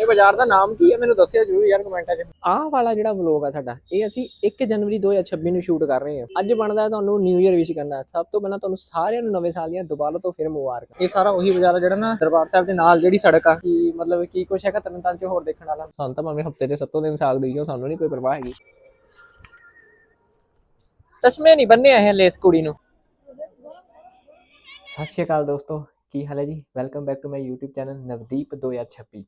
ਇਹ ਬਾਜ਼ਾਰ ਦਾ ਨਾਮ ਕੀ ਹੈ? ਮੈਨੂੰ ਦੱਸਿਓ ਜਰੂਰ ਯਾਰ ਕਮੈਂਟਾਂ 'ਚ। ਆਹ ਵਾਲਾ ਜਿਹੜਾ ਵਲੌਗ ਆ ਸਾਡਾ ਇਹ ਅਸੀਂ 1 ਜਨਵਰੀ 2026 ਨੂੰ ਸ਼ੂਟ ਕਰ ਰਹੇ ਹਾਂ। ਅੱਜ ਬਣਦਾ ਤੁਹਾਨੂੰ ਨਿਊ ਇਅਰ ਵਿਸ਼ ਕਰਨਾ। ਸਭ ਤੋਂ ਪਹਿਲਾਂ ਤੁਹਾਨੂੰ ਸਾਰਿਆਂ ਨੂੰ ਨਵੇਂ ਸਾਲ ਦੀਆਂ ਦੁਬਾਰਾ ਤੋਂ ਫਿਰ ਮੁਬਾਰਕਾਂ। ਇਹ ਸਾਰਾ ਉਹੀ ਬਾਜ਼ਾਰ ਜਿਹੜਾ ਨਾ ਦਰਬਾਰ ਸਾਹਿਬ ਦੇ ਨਾਲ ਜਿਹੜੀ ਸੜਕ ਆ ਕੀ ਮਤਲਬ ਕੀ ਕੁਛ ਹੈਗਾ ਤਰਨਤਾਰਨ 'ਚ ਹੋਰ ਦੇਖਣ ਵਾਲਾ। ਸਾਨੂੰ ਤਾਂ ਭਾਵੇਂ ਹਫ਼ਤੇ ਦੇ ਸੱਤੋਂ ਦਿਨ ਸਾਗ ਦੇਈਓ ਸਾਨੂੰ ਨਹੀਂ ਕੋਈ ਪਰਵਾਹ ਹੈਗੀ। ਚਸ਼ਮੇ ਨਹੀਂ ਬੰਨੇ ਇਹ ਲੇਸ ਕੁੜੀ ਨੂੰ। ਸਤਿ ਸ਼੍ਰੀ ਅਕਾਲ ਦੋਸਤੋ ਕੀ ਹਾਲ ਹੈ ਜੀ? Welcome back to my YouTube channel Navdeep 2026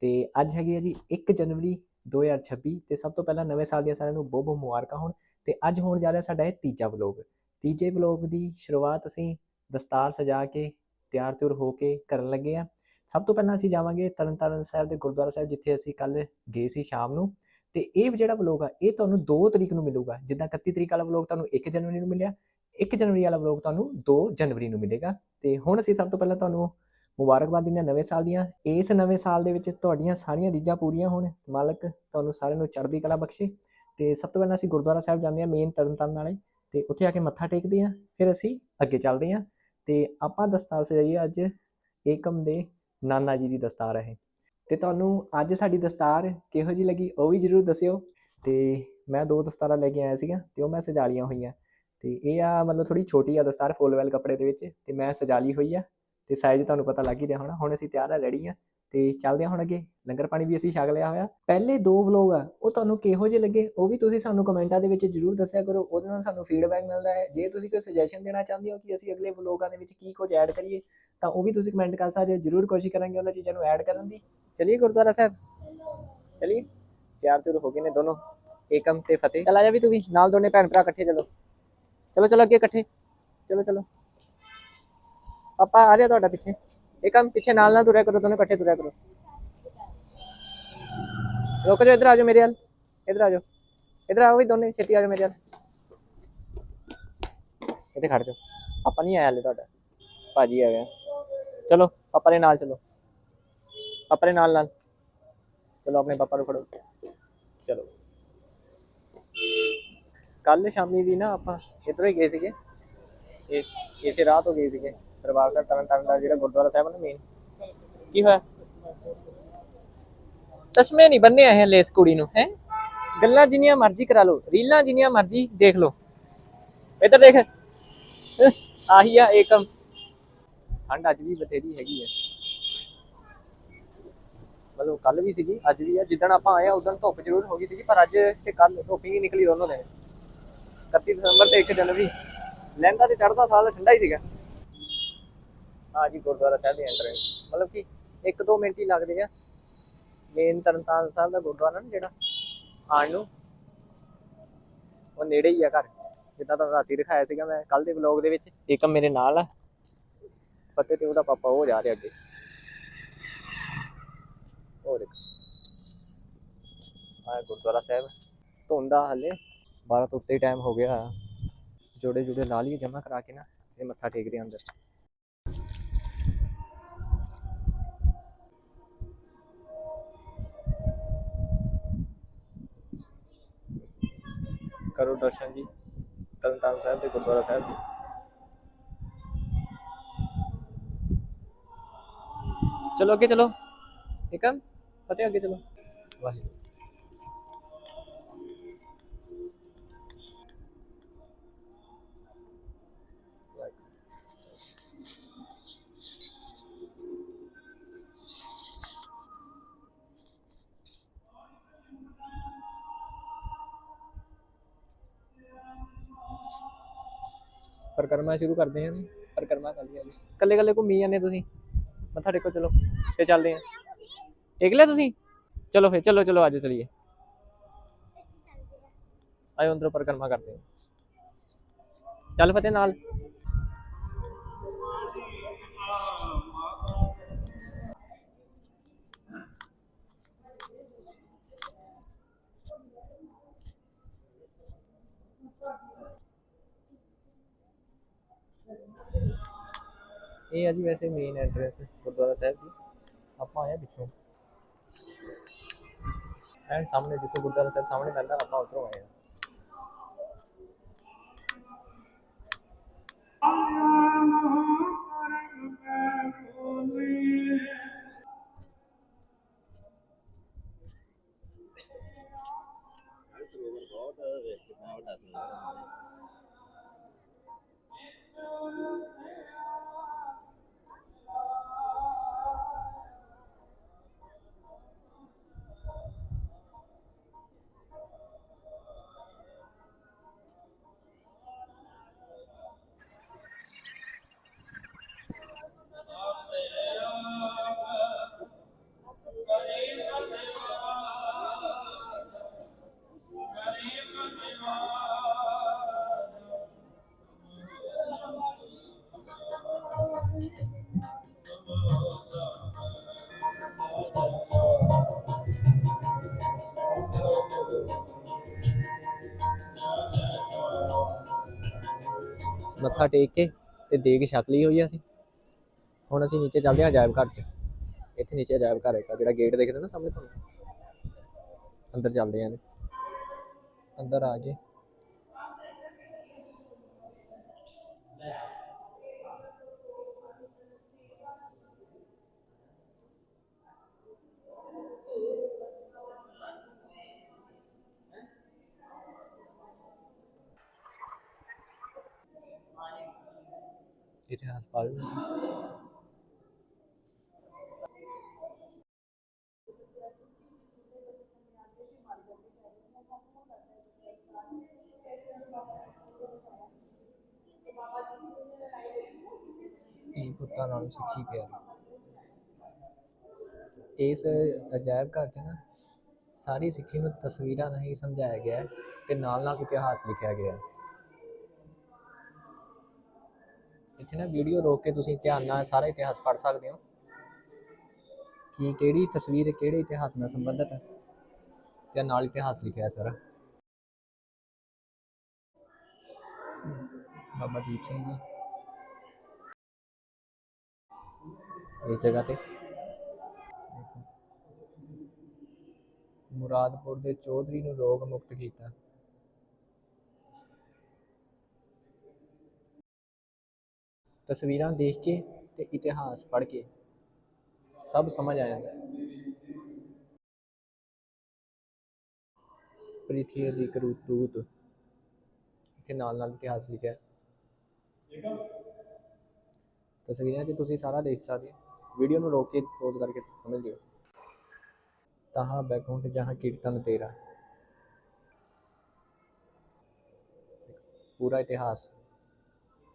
ਤੇ ਅੱਜ ਹੈਗੀ ਹੈ ਜੀ 1 ਜਨਵਰੀ 2026 ਤੇ ਸਭ ਤੋਂ ਪਹਿਲਾਂ ਨਵੇਂ ਸਾਲ ਦੀਆਂ ਸਾਰਿਆਂ ਨੂੰ ਬਹੁਤ ਬਹੁਤ ਮੁਬਾਰਕਾਂ ਹੋਣ ਤੇ ਅੱਜ ਹੋਣ ਜਾ ਰਿਹਾ ਸਾਡਾ ਇਹ ਤੀਜਾ ਵਲੌਗ ਤੀਜੇ ਵਲੌਗ ਦੀ ਸ਼ੁਰੂਆਤ ਅਸੀਂ ਦਸਤਾਰ ਸਜਾ ਕੇ, ਤਿਆਰ ਤਿਉਰ ਹੋ ਕੇ ਕਰਨ ਲੱਗੇ ਆ। ਸਭ ਤੋਂ ਪਹਿਲਾਂ ਅਸੀਂ ਜਾਵਾਂਗੇ ਤਰਨਤਾਰਨ ਸਾਹਿਬ ਦੇ ਗੁਰਦੁਆਰਾ ਸਾਹਿਬ, ਜਿੱਥੇ ਅਸੀਂ ਕੱਲ ਗਏ ਸੀ ਸ਼ਾਮ ਨੂੰ। ਤੇ ਇਹ ਜਿਹੜਾ ਵਲੌਗ ਆ, ਇਹ ਤੁਹਾਨੂੰ 2 ਤਰੀਕ ਨੂੰ ਮਿਲੂਗਾ। ਜਿੱਦਾਂ 31 ਤਰੀਕ ਵਾਲਾ ਵਲੌਗ ਤੁਹਾਨੂੰ 1 ਜਨਵਰੀ ਨੂੰ ਮਿਲਿਆ 1 ਜਨਵਰੀ ਵਾਲਾ ਵਲੌਗ ਤੁਹਾਨੂੰ 2 ਜਨਵਰੀ ਨੂੰ ਮਿਲੇਗਾ। ਤੇ ਹੁਣ ਅਸੀਂ ਸਭ ਤੋਂ ਪਹਿਲਾਂ ਤੁਹਾਨੂੰ ਮੁਬਾਰਕਬਾਦ ਦਿੰਦੇ ਹਾਂ ਨਵੇਂ ਸਾਲ ਦੀਆਂ। ਇਸ ਨਵੇਂ ਸਾਲ ਦੇ ਵਿੱਚ ਤੁਹਾਡੀਆਂ ਸਾਰੀਆਂ ਰੀਝਾਂ ਪੂਰੀਆਂ ਹੋਣ। ਮਾਲਕ ਤੁਹਾਨੂੰ ਸਾਰਿਆਂ ਨੂੰ ਚੜ੍ਹਦੀ ਕਲਾ ਬਖਸ਼ੇ। ਤੇ ਸਭ ਤੋਂ ਪਹਿਲਾਂ ਅਸੀਂ ਗੁਰਦੁਆਰਾ ਸਾਹਿਬ ਜਾਂਦੇ ਹਾਂ ਮੇਨ ਤਰਨਤਾਰਨ ਵਾਲੇ। ਤੇ ਉੱਥੇ ਆ ਕੇ ਮੱਥਾ ਟੇਕਦੇ ਹਾਂ। ਫਿਰ ਅਸੀਂ ਅੱਗੇ ਚੱਲਦੇ ਹਾਂ। ਤੇ ਆਪਾਂ ਦਸਤਾਰ ਸਜਾਈਏ ਅੱਜ। ਏਕਮ ਦੇ ਨਾਨਾ ਜੀ ਦੀ ਦਸਤਾਰ ਹੈ ਇਹ। ਤੇ ਤੁਹਾਨੂੰ ਅੱਜ ਸਾਡੀ ਦਸਤਾਰ ਕਿਹੋ ਜੀ ਲੱਗੀ ਉਹ ਵੀ ਜਰੂਰ ਦੱਸਿਓ। ਤੇ ਮੈਂ ਦੋ ਦਸਤਾਰਾਂ ਲੈ ਕੇ ਆਇਆ ਸੀਗਾ ਤੇ ਉਹ ਮੈਂ ਸਜਾ ਲਈਆਂ ਹੋਈਆਂ। ਤੇ ਇਹ ਆ ਮਤਲਬ ਥੋੜੀ ਛੋਟੀ ਆ ਦਸਤਾਰ ਫੁੱਲ ਵੈਲ ਕੱਪੜੇ ਦੇ ਵਿੱਚ। ਤੇ ਮੈਂ ਸਜਾ ਲਈ ਹੋਈ ਆ। ਤੇ ਸਾਈਜ਼ ਤੁਹਾਨੂੰ ਪਤਾ ਲੱਗ ਹੀ ਰਿਹਾ ਹੋਣਾ। ਹੁਣ ਅਸੀਂ ਤਿਆਰ ਆ ਰੈਡੀ ਆ ਤੇ ਚੱਲਦੇ ਹਾਂ ਹੁਣ ਅੱਗੇ। ਲੰਗਰ ਪਾਣੀ ਵੀ ਅਸੀਂ ਛਕ ਲਿਆ ਹੋਇਆ। ਪਹਿਲੇ ਦੋ ਵਲੋਗ ਆ, ਉਹ ਤੁਹਾਨੂੰ ਕਿਹੋ ਜਿਹੇ ਲੱਗੇ, ਉਹ ਵੀ ਤੁਸੀਂ ਸਾਨੂੰ ਕਮੈਂਟਾਂ ਦੇ ਵਿੱਚ ਜਰੂਰ ਦੱਸਿਆ ਕਰੋ। ਉਹਦੇ ਨਾਲ ਸਾਨੂੰ ਫੀਡਬੈਕ ਮਿਲਦਾ ਹੈ। ਜੇ ਤੁਸੀਂ ਕੋਈ ਸੁਜੈਸ਼ਨ ਦੇਣਾ ਚਾਹੁੰਦੇ ਹੋ ਕਿ ਅਸੀਂ ਅਗਲੇ ਵਲੋਗਾਂ ਦੇ ਵਿੱਚ ਕੀ ਕੁਝ ਐਡ ਕਰੀਏ, ਤਾਂ ਉਹ ਵੀ ਤੁਸੀਂ ਕਮੈਂਟ ਕਰ ਸਕਦੇ ਹੋ। ਜਰੂਰ ਕੋਸ਼ਿਸ਼ ਕਰਾਂਗੇ ਉਹਨਾਂ ਚੀਜ਼ਾਂ ਨੂੰ ਐਡ ਕਰਨ ਦੀ। ਚਲਿਏ ਗੁਰਦੁਆਰਾ ਸਾਹਿਬ। ਚਲਿਏ। ਤਿਆਰ ਤੁਰ ਹੋ ਗਏ ਨੇ ਦੋਨੋਂ, ਏਕਮ ਤੇ ਫਤਿਹ। ਚਲ ਆ ਜਾ ਵੀ ਤੂੰ ਵੀ, ਨਾਲ ਦੋਨੇ ਭੈਣ ਭਰਾ ਇਕੱਠੇ ਚਲੋ। ਚਲੋ ਚਲੋ ਅੱਗੇ ਇਕੱਠੇ। ਚਲੋ ਚਲੋ। ਪਾਪਾ ਆ ਰਿਹਾ ਤੁਹਾਡਾ ਪਿੱਛੇ। ਏਕਮ ਪਿੱਛੇ ਨਾਲ ਨਾਲ ਤੁਰਿਆ ਕਰੋ, ਦੋਨੋਂ ਇਕੱਠੇ ਤੁਰਿਆ ਕਰੋ। ਰੁਕ ਜਾਓ, ਇੱਧਰ ਆ ਜਾਓ ਮੇਰੇ ਵੱਲ। ਇੱਧਰ ਆ ਜਾਓ। ਇੱਧਰ ਆਓ ਵੀ ਦੋਨੇ ਛੇਤੀ ਆ ਜਾਓ ਮੇਰੇ ਵੱਲ। ਇੱਥੇ ਖੜ ਜਾਓ। ਪਾਪਾ ਨਹੀਂ ਆਇਆ ਹਲੇ ਤੁਹਾਡਾ। ਭਾਜੀ ਆ ਗਿਆ ਚਲੋ, ਪਾਪਾ ਦੇ ਨਾਲ ਚਲੋ। ਪਾਪਾ ਦੇ ਨਾਲ ਨਾਲ। ਚਲੋ, ਆਪਣੇ ਪਾਪਾ ਨੂੰ ਫੜੋ। ਚਲੋ। ਕੱਲ ਸ਼ਾਮੀ ਵੀ ਨਾ ਆਪਾਂ ਇੱਧਰੋਂ ਹੀ ਗਏ ਸੀਗੇ। ਇਹ, ਇਸੇ ਰਾਹ ਤੋਂ ਗਏ ਸੀਗੇ। ਦਰਬਾਰ ਸਾਹਿਬ ਤਰਨ ਤਾਰਨ ਦਾ ਜਿਹੜਾ ਗੁਰਦੁਆਰਾ ਸਾਹਿਬ ਨਾ ਮੇਨ ਕੀ ਹੋਇਆ? ਚਸ਼ਮੇ ਨਹੀਂ ਬੰਨੇ ਇਹ ਲੇਸ ਕੁੜੀ ਨੂੰ, ਹੈ? ਗੱਲਾਂ ਜਿੰਨੀਆਂ ਮਰਜ਼ੀ ਕਰਾ ਲਓ, ਰੀਲਾਂ ਜਿੰਨੀਆਂ ਮਰਜ਼ੀ ਦੇਖ ਲਓ। ਇੱਧਰ ਦੇਖ। ਆਹੀ ਆ ਏਕਮ ਠੰਡ ਅੱਜ ਵੀ ਬਥੇਰੀ ਹੈਗੀ ਹੈ ਮਤਲਬ ਕੱਲ ਵੀ ਸੀਗੀ, ਅੱਜ ਵੀ ਆ। ਜਿੱਦਣ ਆਪਾਂ ਆਏ ਆ, ਉਦੋਂ ਧੁੱਪ ਜ਼ਰੂਰ ਹੋ ਗਈ ਸੀਗੀ, ਪਰ ਅੱਜ ਤੇ ਕੱਲ ਧੁੱਪ ਹੀ ਨਿਕਲੀ ਦੋਨੋਂ ਦਿਨ। 31 ਦਸੰਬਰ ਤੇ 1 ਜਨਵਰੀ। ਲਹਿੰਦਾ ਤੇ ਚੜਦਾ ਸਾਲ ਠੰਡਾ ਹੀ ਸੀਗਾ। ਆ ਜੀ ਗੁਰਦੁਆਰਾ ਸਾਹਿਬ ਦੀ ਐਂਟਰੈਂਸ ਮਤਲਬ ਕਿ 1-2 ਮਿੰਟ ਹੀ ਲੱਗਦੇ ਆ। ਮੇਨ ਤਰਨਤਾਰਨ ਸਾਹਿਬ ਦਾ ਗੁਰਦੁਆਰਾ ਨਾ ਜਿਹੜਾ ਆਣ ਨੂੰ। ਉਹ ਨੇੜੇ ਹੀ ਆ ਘਰ। ਜਿੱਦਾਂ ਤੁਹਾਨੂੰ ਰਾਤੀ ਦਿਖਾਇਆ ਸੀਗਾ ਮੈਂ ਕੱਲ ਦੇ ਵਲੌਗ ਦੇ ਵਿੱਚ। ਏਕਮ ਮੇਰੇ ਨਾਲ ਆ। ਫਤਿਹ ਤੇ ਉਹਦਾ ਪਾਪਾ ਉਹ ਜਾ ਰਿਹਾ ਅੱਗੇ। ਉਹ ਦੇਖ। ਆ ਗੁਰਦੁਆਰਾ ਸਾਹਿਬ। ਧੁੰਦਾ ਹਲੇ। 12 ਤੋਂ ਉੱਤੇ ਟਾਈਮ ਹੋ ਗਿਆ। ਜੋੜੇ ਜੋੜੇ ਲਾ ਲਈਏ ਜਮਾ ਕਰਾ ਕੇ ਨਾ ਇਹ ਮੱਥਾ ਟੇਕਦੇ ਆ ਅੰਦਰ। ਕਰੋ ਦਰਸ਼ਨ ਜੀ ਤਰਨਤਾਰਨ ਸਾਹਿਬ ਦੇ ਗੁਰਦੁਆਰਾ ਸਾਹਿਬ ਦੇ ਚਲੋ ਅੱਗੇ ਚਲੋ। ਏਕਮ ਫਤਿਹ ਅੱਗੇ ਚਲੋ। ਵਾਹਿਗੁਰੂ। ਪਰਿਕਰਮਾ ਸ਼ੁਰੂ ਕਰਦੇ ਹਾਂ। ਪਰਿਕਰਮਾ ਕਰ ਲਿਆ ਕੱਲੇ ਕੱਲੇ ਘੁੰਮੀ ਜਾਂਦੇ ਤੁਸੀਂ? ਮੱਥਾ ਟੇਕੋ, ਚਲੋ। ਤੇ ਚੱਲਦੇ ਹਾਂ। ਟੇਕ ਲਿਆ ਤੁਸੀਂ? ਚਲੋ ਫੇਰ, ਚਲੋ ਚਲੋ ਆਜੋ ਚਲੀਏ। ਆਇਓ ਅੰਦਰੋਂ ਪਰਿਕਰਮਾ ਕਰਦੇ ਹਾਂ। ਚੱਲ ਫਤਿਹ ਨਾਲ। ਇਹ ਆ ਜੀ ਵੈਸੇ ਮੇਨ ਐਡਰੈਸ ਗੁਰਦੁਆਰਾ ਸਾਹਿਬ ਦੀ ਆਪਾਂ ਆਏ ਪਿੱਛੋਂ। ਐਂਡ ਸਾਹਮਣੇ ਜਿੱਥੇ ਗੁਰਦੁਆਰਾ ਸਾਹਿਬ ਸਾਹਮਣੇ ਪੈਂਦਾ, ਆਪਾਂ ਉਧਰੋਂ ਆਏ ਬਹੁਤ ਮੱਥਾ ਟੇਕ ਕੇ ਤੇ ਦੇਗ ਛਕ ਲਈ ਹੋਈ ਆ ਅਸੀਂ। ਹੁਣ ਅਸੀਂ ਨੀਚੇ ਚੱਲਦੇ ਹਾਂ ਅਜਾਇਬ ਘਰ 'ਚ। ਇੱਥੇ ਨੀਚੇ ਅਜਾਇਬ ਘਰ ਹੈਗਾ, ਜਿਹੜਾ ਗੇਟ ਦਿਖਦਾ ਨਾ ਸਾਹਮਣੇ ਤੁਹਾਨੂੰ? ਅੰਦਰ ਚੱਲਦੇ ਆਂ ਅੰਦਰ ਆ ਜੇ ਇਤਿਹਾਸ ਪੜ੍ਹ ਲਓ ਧੀ ਪੁੱਤਾਂ ਨਾਲ ਸਿੱਖੀ ਪਿਆਰੀ ਇਸ ਅਜਾਇਬ ਘਰ 'ਚ ਨਾ ਸਾਰੀ ਸਿੱਖੀ ਨੂੰ ਤਸਵੀਰਾਂ ਨਹੀਂ ਸਮਝਾਇਆ ਗਿਆ ਹੈ ਤੇ ਨਾਲ ਨਾਲ ਇਤਿਹਾਸ ਲਿਖਿਆ ਗਿਆ ਇੱਥੇ ਨਾ ਵੀਡੀਓ ਰੋਕ ਕੇ ਤੁਸੀਂ ਧਿਆਨ ਨਾਲ ਸਾਰਾ ਇਤਿਹਾਸ ਪੜ੍ਹ ਸਕਦੇ ਹੋ। ਕਿ ਕਿਹੜੀ ਤਸਵੀਰ ਕਿਹੜੇ ਇਤਿਹਾਸ ਨਾਲ ਸੰਬੰਧਿਤ ਹੈ? ਤੇ ਨਾਲ ਇਤਿਹਾਸ ਲਿਖਿਆ ਹੈ ਸਾਰਾ। ਬਾਬਾ ਦੀਪ ਸਿੰਘ ਜੀ। ਇਸ ਜਗ੍ਹਾ ਤੇ। ਮੁਰਾਦਪੁਰ ਦੇ ਚੌਧਰੀ ਨੂੰ ਰੋਗ ਮੁਕਤ ਕੀਤਾ। ਤਸਵੀਰਾਂ ਦੇਖ ਕੇ ਤੇ ਇਤਿਹਾਸ ਪੜ੍ਹ ਕੇ ਸਭ ਸਮਝ ਆ ਜਾਂਦਾ ਹੈ। ਪ੍ਰਿਥੀ ਦੀ ਕਰੂਤੂਤ ਇੱਥੇ ਨਾਲ ਨਾਲ ਇਤਿਹਾਸ ਲਿਖਿਆ ਤਸਵੀਰਾਂ 'ਚ ਤੁਸੀਂ ਸਾਰਾ ਦੇਖ ਸਕਦੇ ਹੋ। ਵੀਡੀਓ ਨੂੰ ਰੋਕ ਕੇ ਪੋਜ਼ ਕਰਕੇ ਸਮਝ ਲਿਓ। ਤਹਾਂ ਬੈਕੁੰਠ ਜਹਾਂ ਕੀਰਤਨ ਤੇਰਾ। ਪੂਰਾ ਇਤਿਹਾਸ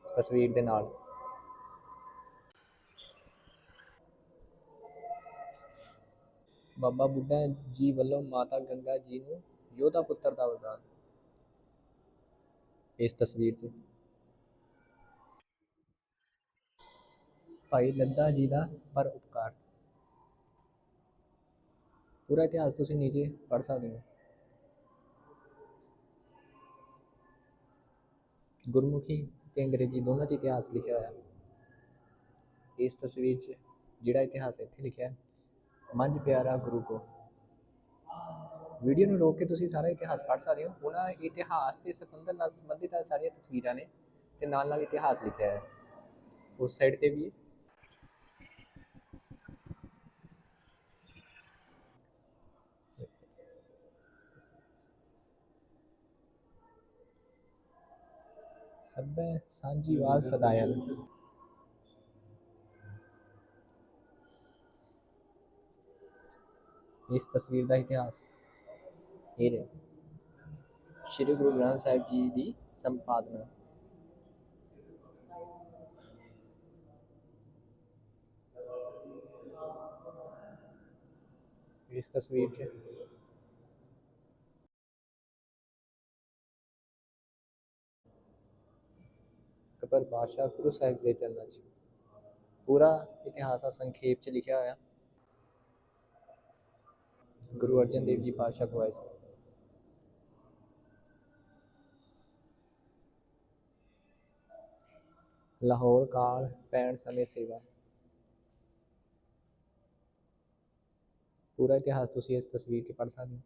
ਤਸਵੀਰ ਦੇ ਨਾਲ। ਬਾਬਾ ਬੁੱਢਾ ਜੀ ਵੱਲੋਂ ਮਾਤਾ ਗੰਗਾ ਜੀ ਨੂੰ ਯੋਧਾ ਪੁੱਤਰ ਦਾ ਵਰਦਾਨ। ਇਸ ਤਸਵੀਰ 'ਚ ਭਾਈ ਲੱਦਾ ਜੀ ਦਾ ਪਰ ਉਪਕਾਰ। ਪੂਰਾ ਇਤਿਹਾਸ ਤੁਸੀਂ ਨੀਚੇ ਪੜ੍ਹ ਸਕਦੇ ਹੋ। ਗੁਰਮੁਖੀ ਤੇ ਅੰਗਰੇਜ਼ੀ ਦੋਨਾਂ 'ਚ ਇਤਿਹਾਸ ਲਿਖਿਆ ਹੋਇਆ। ਇਸ ਤਸਵੀਰ 'ਚ ਜਿਹੜਾ ਇਤਿਹਾਸ ਇੱਥੇ ਲਿਖਿਆ ਹੈ ਮੰਝ ਪਿਆਰਾ ਗੁਰੂ ਕੋ। ਵੀਡੀਓ ਨੂੰ ਰੋਕ ਕੇ ਤੁਸੀਂ ਸਾਰਾ ਇਤਿਹਾਸ ਪੜ੍ਹ ਸਕਦੇ ਹੋ। ਉਹਨਾਂ ਇਤਿਹਾਸ ਦੇ ਸੰਬੰਧ ਨਾਲ ਸੰਬੰਧਿਤ ਸਾਰੀਆਂ ਤਸਵੀਰਾਂ ਨੇ ਤੇ ਨਾਲ ਨਾਲ ਇਤਿਹਾਸ ਲਿਖਿਆ ਹੈ। ਉਸ ਸਾਈਡ ਤੇ ਵੀ। ਸਭੈ ਸਾਂਝੀਵਾਲ ਸਦਾਇਲ ਇਸ ਤਸਵੀਰ ਦਾ ਇਤਿਹਾਸ ਇਹ ਰਿਹਾ ਸ਼੍ਰੀ ਗੁਰੂ ਗ੍ਰੰਥ ਸਾਹਿਬ ਜੀ ਦੀ ਸੰਪਾਦਨਾ ਇਸ ਤਸਵੀਰ 'ਚ ਕਪਰ ਬਾਦਸ਼ਾਹ ਗੁਰੂ ਸਾਹਿਬ ਦੇ ਚਰਨਾਂ 'ਚ ਪੂਰਾ ਇਤਿਹਾਸ ਆ ਸੰਖੇਪ 'ਚ ਲਿਖਿਆ ਹੋਇਆ ਗੁਰੂ ਅਰਜਨ ਦੇਵ ਜੀ ਪਾਤਸ਼ਾਹ ਕੋਲ ਆਏ ਸੀ। ਲਾਹੌਰ ਕਾਲ ਪੈਣ ਸਮੇਂ ਸੇਵਾ। ਪੂਰਾ ਇਤਿਹਾਸ ਤੁਸੀਂ ਇਸ ਤਸਵੀਰ 'ਚ ਪੜ੍ਹ ਸਕਦੇ ਹੋ।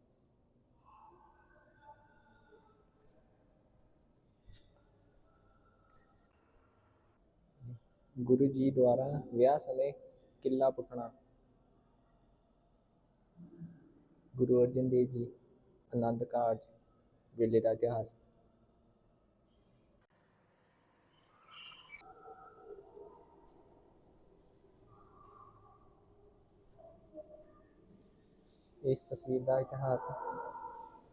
ਗੁਰੂ ਜੀ ਦੁਆਰਾ ਵਿਆਹ ਸਮੇਂ ਕਿੱਲਾ ਪੁੱਟਣਾ। ਗੁਰੂ ਅਰਜਨ ਦੇਵ ਜੀ, ਆਨੰਦ ਕਾਰਜ, ਵੇਲੇ ਦਾ ਇਤਿਹਾਸ। ਇਸ ਤਸਵੀਰ ਦਾ ਇਤਿਹਾਸ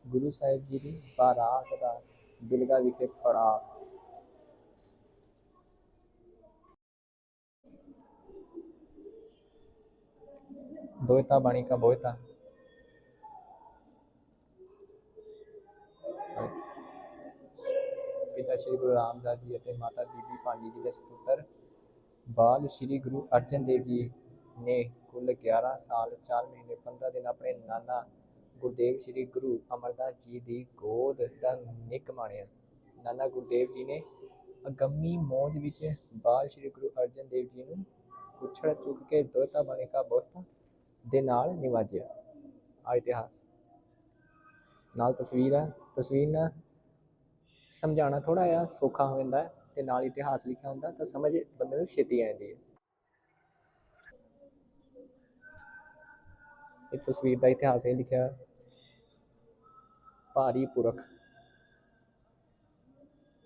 ਗੁਰੂ ਸਾਹਿਬ ਜੀ ਦੀ ਬਾਰਾਤ ਦਾ ਬਿਲਗਾ ਵਿਖੇ ਪੜਾਅ ਦੋਇਤਾ ਬਾਣੀ ਕਾ ਬੋਇਤਾ ਪਿਤਾ ਸ਼੍ਰੀ ਗੁਰੂ ਰਾਮਦਾਸ ਜੀ ਅਤੇ ਮਾਤਾ ਬੀਬੀ ਭਾਨੀ ਜੀ ਦੇ ਸੁਪੁੱਤਰ ਬਾਲ ਸ਼੍ਰੀ ਗੁਰੂ ਅਰਜਨ ਦੇਵ ਜੀ ਨੇ ਕੁੱਲ 11 ਸਾਲ 4 ਮਹੀਨੇ 15 ਦਿਨ ਆਪਣੇ ਨਾਨਾ ਗੁਰਦੇਵ ਸ਼੍ਰੀ ਗੁਰੂ ਅਮਰਦਾਸ ਜੀ ਦੀ ਗੋਦ ਦਾ ਨਿਕ ਮਾਣਿਆ। ਨਾਨਾ ਗੁਰਦੇਵ ਜੀ ਨੇ ਅਗੰਮੀ ਮੌਜ ਵਿੱਚ ਬਾਲ ਸ਼੍ਰੀ ਗੁਰੂ ਅਰਜਨ ਦੇਵ ਜੀ ਨੂੰ ਕੁਛੜ ਚੁੱਕ ਕੇ ਦੋਤਾ ਬਣੇ ਕਾ ਬਹੁਤ ਦੇ ਨਾਲ ਨਿਵਾਜਿਆ। ਆ ਇਤਿਹਾਸ। ਨਾਲ ਤਸਵੀਰ ਹੈ ਤਸਵੀਰ ਨਾਲ ਸਮਝਾਉਣਾ ਥੋੜਾ ਜਿਹਾ ਸੌਖਾ ਹੋ ਜਾਂਦਾ ਹੈ ਤੇ ਨਾਲ ਇਤਿਹਾਸ ਲਿਖਿਆ ਹੁੰਦਾ, ਤਾਂ ਸਮਝ ਬੰਦੇ ਨੂੰ ਛੇਤੀ ਆ ਜਾਂਦੀ ਹੈ। ਇਹ ਤਸਵੀਰ ਦਾ ਇਤਿਹਾਸ ਇਹ ਲਿਖਿਆ ਭਾਰੀ ਪੁਰਖ।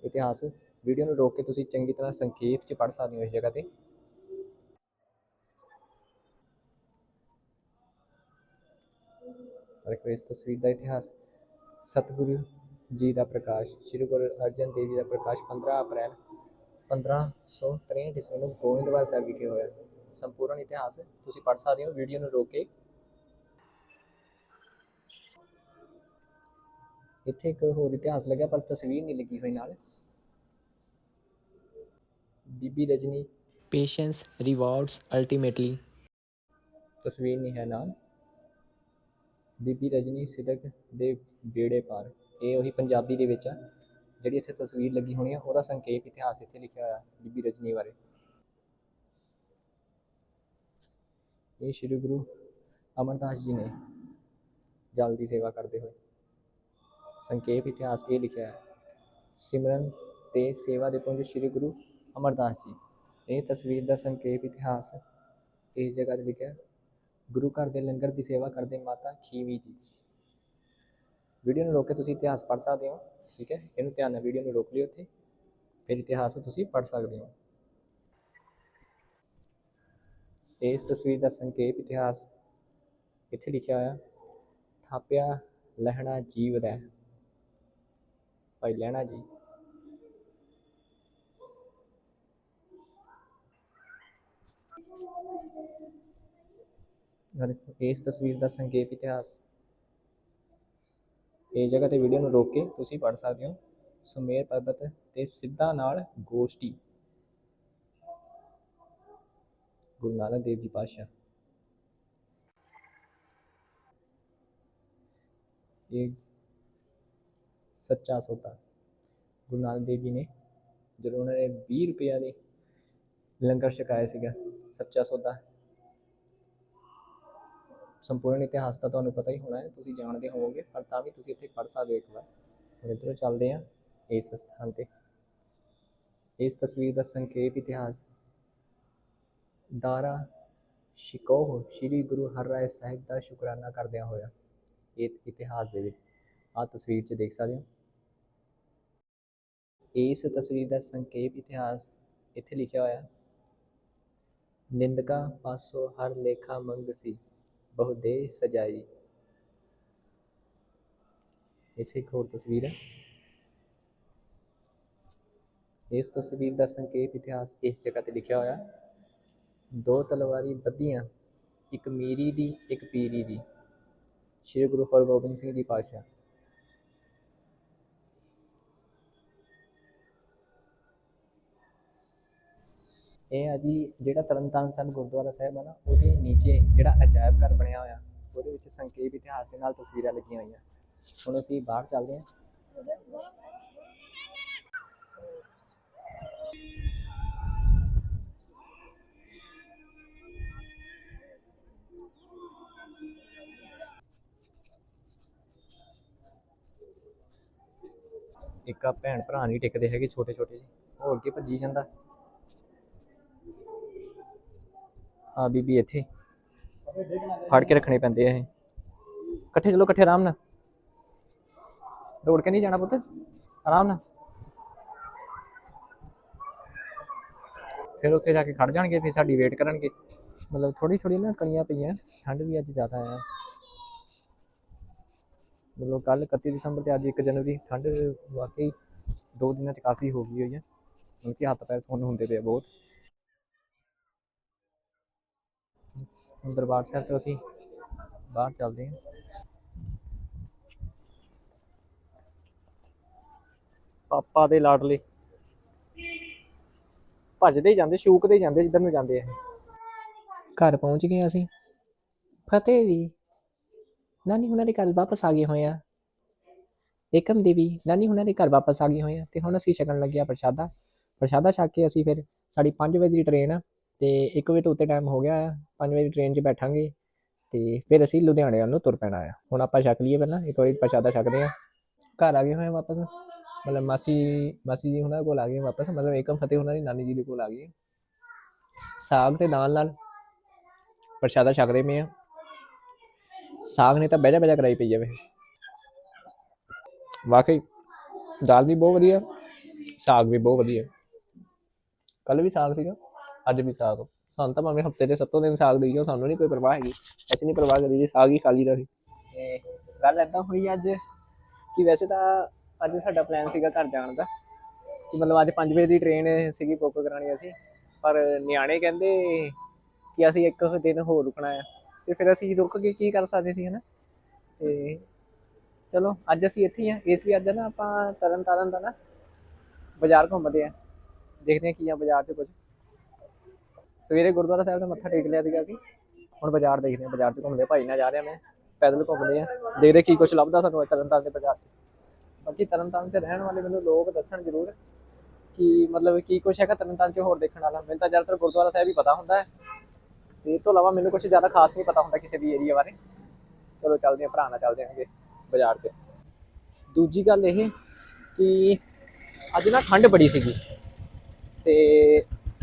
ਇਤਿਹਾਸ ਵੀਡੀਓ ਨੂੰ ਰੋਕ ਕੇ ਤੁਸੀਂ ਚੰਗੀ ਤਰ੍ਹਾਂ ਸੰਖੇਪ ਚ ਪੜ੍ਹ ਸਕਦੇ ਹੋ ਇਸ ਜਗ੍ਹਾ ਤੇ। ਦੇਖੋ ਇਸ ਤਸਵੀਰ ਦਾ ਇਤਿਹਾਸ, ਸਤਿਗੁਰੂ ਜੀ ਦਾ ਪ੍ਰਕਾਸ਼ ਸ੍ਰੀ ਗੁਰੂ ਅਰਜਨ ਦੇਵ ਜੀ ਦਾ ਪ੍ਰਕਾਸ਼ 15 ਅਪ੍ਰੈਲ 1563 ਈਸਵੀ ਨੂੰ ਗੋਇੰਦਵਾਲ ਸਾਹਿਬ ਵਿਖੇ ਹੋਇਆ। ਸੰਪੂਰਨ ਇਤਿਹਾਸ ਤੁਸੀਂ ਪੜ੍ਹ ਸਕਦੇ ਹੋ ਵੀਡੀਓ ਨੂੰ ਰੋਕ ਕੇ। ਇੱਥੇ ਇੱਕ ਹੋਰ ਇਤਿਹਾਸ ਲੱਗਿਆ ਪਰ ਤਸਵੀਰ ਨਹੀਂ ਲੱਗੀ ਹੋਈ ਨਾਲ। ਬੀਬੀ ਰਜਨੀ। ਪੇਸ਼ੈਂਸ ਰਿਵਾਰਡਸ ਅਲਟੀਮੇਟਲੀ ਤਸਵੀਰ ਨਹੀਂ ਹੈ ਨਾਲ। ਬੀਬੀ ਰਜਨੀ ਸਿਦਕ ਦੇ ਬੇੜੇ ਪਾਰ। ਇਹ ਉਹੀ ਪੰਜਾਬੀ ਦੇ ਵਿੱਚ ਆ, ਜਿਹੜੀ ਇੱਥੇ ਤਸਵੀਰ ਲੱਗੀ ਹੋਣੀ ਆ, ਉਹਦਾ ਸੰਖੇਪ ਇਤਿਹਾਸ ਇੱਥੇ ਲਿਖਿਆ ਹੋਇਆ, ਬੀਬੀ ਰਜਨੀ ਬਾਰੇ। ਇਹ ਸ੍ਰੀ ਗੁਰੂ ਅਮਰਦਾਸ ਜੀ ਨੇ ਜਲ ਦੀ ਸੇਵਾ ਕਰਦੇ ਹੋਏ ਸੰਖੇਪ ਇਤਿਹਾਸ ਇਹ ਲਿਖਿਆ ਹੈ, ਸਿਮਰਨ ਤੇ ਸੇਵਾ ਦੇ ਪੁੰਜ ਸ੍ਰੀ ਗੁਰੂ ਅਮਰਦਾਸ ਜੀ। ਇਹ ਤਸਵੀਰ ਦਾ ਸੰਖੇਪ ਇਤਿਹਾਸ ਇਸ ਜਗ੍ਹਾ ਤੇ ਲਿਖਿਆ ਗੁਰੂ ਘਰ ਦੇ ਲੰਗਰ ਦੀ ਸੇਵਾ ਕਰਦੇ ਮਾਤਾ ਖੀਵੀ ਜੀ। ਵੀਡੀਓ ਨੂੰ ਰੋਕ ਕੇ ਤੁਸੀਂ ਇਤਿਹਾਸ ਪੜ੍ਹ ਸਕਦੇ ਹੋ, ਠੀਕ ਹੈ? ਇਹਨੂੰ ਧਿਆਨ ਨਾਲ ਵੀਡੀਓ ਨੂੰ ਰੋਕ ਲਿਓ ਉੱਥੇ ਫਿਰ ਇਤਿਹਾਸ ਤੁਸੀਂ ਪੜ੍ਹ ਸਕਦੇ ਹੋ। ਇਸ ਤਸਵੀਰ ਦਾ ਸੰਖੇਪ ਇਤਿਹਾਸ ਇੱਥੇ ਲਿਖਿਆ ਹੋਇਆ। ਥਾਪਿਆ ਲਹਿਣਾ ਜੀਵ ਭਾਈ ਲਹਿਣਾ ਜੀ। ਇਸ ਤਸਵੀਰ ਦਾ ਸੰਖੇਪ ਇਤਿਹਾਸ। ਇਸ ਜਗ੍ਹਾ ਤੇ ਵੀਡੀਓ ਨੂੰ ਰੋਕ ਕੇ ਤੁਸੀਂ ਪੜ੍ਹ ਸਕਦੇ ਹੋ। ਸੁਮੇਰ ਪਰਬਤ ਤੇ ਸਿੱਧਾ ਨਾਲ ਗੋਸ਼ਟੀ। ਗੁਰੂ ਨਾਨਕ ਦੇਵ ਜੀ ਪਾਤਸ਼ਾਹ। ਇਹ ਸੱਚਾ ਸੌਦਾ। ਗੁਰੂ ਨਾਨਕ ਦੇਵ ਜੀ ਨੇ ਜਦੋਂ ਉਹਨਾਂ ਨੇ 20 ਰੁਪਇਆ ਦੇ ਲੰਗਰ ਛਕਾਇਆ ਸੀਗਾ, ਸੱਚਾ ਸੌਦਾ ਸੰਪੂਰਨ ਇਤਿਹਾਸ ਤਾਂ ਤੁਹਾਨੂੰ ਪਤਾ ਹੀ ਹੋਣਾ ਹੈ, ਤੁਸੀਂ ਜਾਣਦੇ ਹੋਵੋਗੇ, ਪਰ ਤਾਂ ਵੀ ਤੁਸੀਂ ਇੱਥੇ ਪੜ੍ਹ ਸਕਦੇ ਹੋ ਇੱਕ ਵਾਰ। ਹੁਣ ਇੱਧਰੋਂ ਚੱਲਦੇ ਹਾਂ, ਇਸ ਸਥਾਨ ਤੇ। ਇਸ ਤਸਵੀਰ ਦਾ ਸੰਖੇਪ ਇਤਿਹਾਸ। ਦਾਰਾ ਸ਼ਿਕੋਹ ਸ੍ਰੀ ਗੁਰੂ ਹਰਿਰਾਏ ਸਾਹਿਬ ਦਾ ਸ਼ੁਕਰਾਨਾ ਕਰਦਿਆਂ ਹੋਇਆ, ਇਹ ਇਤਿਹਾਸ ਦੇ ਵਿੱਚ। ਆ ਤਸਵੀਰ 'ਚ ਦੇਖ ਸਕਦੇ ਹੋ। ਇਸ ਤਸਵੀਰ ਦਾ ਸੰਖੇਪ ਇਤਿਹਾਸ ਇੱਥੇ ਲਿਖਿਆ ਹੋਇਆ ਨਿੰਦਕਾ ਪਾਸੋਂ ਹਰ ਲੇਖਾ ਮੰਗ ਸੀ। ਬਹੁ ਦੇ ਸਜਾਈ ਇੱਥੇ ਇੱਕ ਹੋਰ ਤਸਵੀਰ ਹੈ। ਇਸ ਤਸਵੀਰ ਦਾ ਸੰਖੇਪ ਇਤਿਹਾਸ ਇਸ ਜਗ੍ਹਾ ਤੇ ਲਿਖਿਆ ਹੋਇਆ ਦੋ ਤਲਵਾਰੀ ਬੱਧੀਆਂ, ਇੱਕ ਮੀਰੀ ਦੀ, ਇੱਕ ਪੀਰੀ ਦੀ। ਸ਼੍ਰੀ ਗੁਰੂ ਹਰਗੋਬਿੰਦ ਸਿੰਘ ਜੀ ਪਾਤਸ਼ਾਹ। ਇਹ ਆ ਜੀ, ਜਿਹੜਾ ਤਰਨਤਾਰਨ ਸਾਹਿਬ ਗੁਰਦੁਆਰਾ ਸਾਹਿਬ ਆ ਨਾ, ਉਹਦੇ ਨੀਚੇ ਜਿਹੜਾ ਅਜਾਇਬ ਘਰ ਬਣਿਆ ਹੋਇਆ, ਉਹਦੇ ਵਿੱਚ ਸੰਖੇਪ ਇਤਿਹਾਸ ਦੇ ਨਾਲ ਤਸਵੀਰਾਂ ਲੱਗੀਆਂ ਹੋਈਆਂ। ਹੁਣ ਅਸੀਂ ਬਾਹਰ ਚੱਲਦੇ ਹਾਂ। ਇੱਕ ਆ ਭੈਣ ਭਰਾ ਨਹੀਂ ਟਿਕਦੇ ਹੈਗੇ ਛੋਟੇ ਛੋਟੇ ਜਿਹੇ। ਉਹ ਅੱਗੇ ਭੱਜੀ ਜਾਂਦਾ? ਆ ਬੀਬੀ, ਇੱਥੇ ਫੜ ਕੇ ਰੱਖਣੇ ਪੈਂਦੇ ਆ ਇਹ। ਇਕੱਠੇ ਚਲੋ, ਇਕੱਠੇ ਆਰਾਮ ਨਾਲ। ਦੌੜ ਕੇ ਨਹੀਂ ਜਾਣਾ ਪੁੱਤ। ਆਰਾਮ ਨਾਲ। ਫਿਰ ਉੱਥੇ ਜਾ ਕੇ ਖੜ ਜਾਣਗੇ, ਫਿਰ ਸਾਡੀ ਵੇਟ ਕਰਨਗੇ। ਮਤਲਬ ਥੋੜੀ ਥੋੜੀ ਨਾ ਕਣੀਆਂ ਪਈਆਂ। ਠੰਡ ਵੀ ਅੱਜ ਜ਼ਿਆਦਾ ਆ। ਮਤਲਬ ਕੱਲ 31 ਦਸੰਬਰ ਤੇ ਅੱਜ 1 ਜਨਵਰੀ, ਠੰਡ ਵਾਕਈ ਦੋ ਦਿਨਾਂ ਚ ਕਾਫੀ ਹੋ ਗਈ ਹੋਈ ਹੈ ਕਿਉਂਕਿ ਹੱਥ ਪੈਰ ਸੁੰਨ ਹੁੰਦੇ ਪਏ ਬਹੁਤ। ਹੁਣ ਦਰਬਾਰ ਸਾਹਿਬ ਤੋਂ ਅਸੀਂ ਬਾਹਰ ਚੱਲਦੇ ਹਾਂ। ਪਾਪਾ ਦੇ ਲਾਡਲੇ ਭੱਜਦੇ ਜਾਂਦੇ ਸ਼ੂਕਦੇ ਜਾਂਦੇ, ਜਿੱਧਰ ਨੂੰ ਜਾਂਦੇ ਆ ਘਰ ਪਹੁੰਚ ਗਏ ਅਸੀਂ। ਫਤਿਹ ਜੀ, ਨਾਨੀ ਹੁਣਾਂ ਦੇ ਘਰ ਵਾਪਸ ਆ ਗਏ ਹੋਏ ਆ। ਏਕਮ ਦੇਵੀ, ਨਾਨੀ ਹੁਣਾਂ ਦੇ ਘਰ ਵਾਪਸ ਆ ਗਏ ਹੋਏ ਆ। ਤੇ ਹੁਣ ਅਸੀਂ ਛਕਣ ਲੱਗਿਆ ਪ੍ਰਸ਼ਾਦਾ। ਪ੍ਰਸ਼ਾਦਾ ਛਕ ਕੇ ਅਸੀਂ ਫਿਰ ਸਾਡੀ 5 ਵਜੇ ਦੀ ਟ੍ਰੇਨ ਆ। ਤੇ 1 ਵਜੇ ਤੋਂ ਉੱਤੇ ਟਾਈਮ ਹੋ ਗਿਆ ਆ 5 ਵਜੇ ਦੀ ਟ੍ਰੇਨ 'ਚ ਬੈਠਾਂਗੇ ਤੇ ਫਿਰ ਅਸੀਂ ਲੁਧਿਆਣੇ ਵੱਲ ਨੂੰ ਤੁਰ ਪੈਣਾ ਆ। ਹੁਣ ਆਪਾਂ ਛਕ ਲਈਏ ਪਹਿਲਾਂ, ਇੱਕ ਵਾਰੀ ਪ੍ਰਸ਼ਾਦਾ ਛਕਦੇ ਆ ਘਰ ਆ ਗਏ ਹੋਏ ਆ ਵਾਪਸ। ਮਤਲਬ ਮਾਸੀ ਮਾਸੀ ਜੀ ਉਹਨਾਂ ਕੋਲ ਆ ਗਏ ਵਾਪਸ। ਮਤਲਬ ਏਕਮ ਫਤਿਹ ਉਹਨਾਂ ਦੀ ਨਾਨੀ ਜੀ ਦੇ ਕੋਲ ਆ ਗਏ। ਸਾਗ ਤੇ ਦਾਲ ਨਾਲ ਪ੍ਰਸ਼ਾਦਾ ਛਕਦੇ ਪਏ ਆ। ਸਾਗ ਨੇ ਤਾਂ ਬਹਿਜਾ ਬਹਿਜਾ ਕਰਾਈ ਪਈ ਜਾਵੇ ਵਾਕਈ ਦਾਲ ਵੀ ਬਹੁਤ ਵਧੀਆ, ਸਾਗ ਵੀ ਬਹੁਤ ਵਧੀਆ। ਕੱਲ ਵੀ ਸਾਗ ਸੀਗਾ। ਅੱਜ ਵੀ ਸਾਗ। ਸਾਨੂੰ ਤਾਂ ਭਾਵੇਂ ਹਫ਼ਤੇ ਦੇ ਸੱਤੋਂ ਦਿਨ ਸਾਗ ਦੇਈਓ ਸਾਨੂੰ ਨਹੀਂ ਕੋਈ ਪਰਵਾਹ ਹੈਗੀ। ਅਸੀਂ ਨਹੀਂ ਪਰਵਾਹ ਕਰੀ ਜੀ ਸਾਗ ਹੀ ਖਾਲੀ ਰਹੀ ਤੇ ਗੱਲ ਏਦਾਂ ਹੋਈ ਅੱਜ ਕਿ ਵੈਸੇ ਤਾਂ ਅੱਜ ਸਾਡਾ ਪਲਾਨ ਸੀਗਾ ਘਰ ਜਾਣ ਦਾ। ਕਿ ਮਤਲਬ ਅੱਜ 5 ਵਜੇ ਦੀ ਟ੍ਰੇਨ ਸੀਗੀ ਬੁੱਕ ਕਰਾਣੀ ਅਸੀਂ। ਪਰ ਨਿਆਣੇ ਕਹਿੰਦੇ ਕਿ ਅਸੀਂ ਇੱਕ ਦਿਨ ਹੋਰ ਰੁਕਣਾ ਹੈ ਤੇ ਫਿਰ ਅਸੀਂ ਰੁਕ ਕੇ ਕੀ ਕਰ ਸਕਦੇ ਸੀ, ਹਨਾ? ਤੇ ਚਲੋ, ਅੱਜ ਅਸੀਂ ਇੱਥੇ ਹੀ ਆ। ਇਸ ਲਈ ਅੱਜ ਨਾ ਆਪਾਂ ਤਰਨ ਤਾਰਨ ਦਾ ਨਾ ਬਾਜ਼ਾਰ ਘੁੰਮਦੇ ਆ। ਦੇਖਦੇ ਆ ਕੀ ਆ ਬਾਜ਼ਾਰ 'ਚ ਕੁਝ ਸਵੇਰੇ ਗੁਰਦੁਆਰਾ ਸਾਹਿਬ ਦਾ ਮੱਥਾ ਟੇਕ ਲਿਆ ਸੀਗਾ ਅਸੀਂ। ਹੁਣ ਬਾਜ਼ਾਰ ਦੇਖਦੇ ਹਾਂ, ਬਾਜ਼ਾਰ 'ਚ ਘੁੰਮਦੇ ਭਾਈ ਨਾਲ ਜਾ ਰਿਹਾ ਮੈਂ, ਪੈਦਲ ਘੁੰਮਦੇ ਆ ਦੇਖਦੇ ਕੀ ਕੁਝ ਲੱਭਦਾ ਸਾਨੂੰ ਤਰਨ ਤਾਰਨ ਦੇ ਬਾਜ਼ਾਰ 'ਚ। ਬਾਕੀ ਤਰਨ ਤਾਰਨ 'ਚ ਰਹਿਣ ਵਾਲੇ ਮੈਨੂੰ ਲੋਕ ਦੱਸਣ ਜ਼ਰੂਰ ਕਿ ਮਤਲਬ ਕੀ ਕੁਝ ਹੈਗਾ ਤਰਨ ਤਾਰਨ 'ਚ ਹੋਰ ਦੇਖਣ ਵਾਲਾ। ਮੈਨੂੰ ਤਾਂ ਜ਼ਿਆਦਾਤਰ ਗੁਰਦੁਆਰਾ ਸਾਹਿਬ ਹੀ ਪਤਾ ਹੁੰਦਾ ਹੈ। ਤੇ ਇਹ ਤੋਂ ਇਲਾਵਾ ਮੈਨੂੰ ਕੁਝ ਜ਼ਿਆਦਾ ਖਾਸ ਨਹੀਂ ਪਤਾ ਹੁੰਦਾ ਕਿਸੇ ਵੀ ਏਰੀਆ ਬਾਰੇ। ਚਲੋ ਚੱਲਦੇ ਆ ਭਰਾ ਨਾਲ ਚੱਲਦੇ ਆਂਗੇ ਬਾਜ਼ਾਰ 'ਚ। ਦੂਜੀ ਗੱਲ ਇਹ ਕਿ ਅੱਜ ਨਾ ਠੰਡ ਬੜੀ ਸੀਗੀ। ਤੇ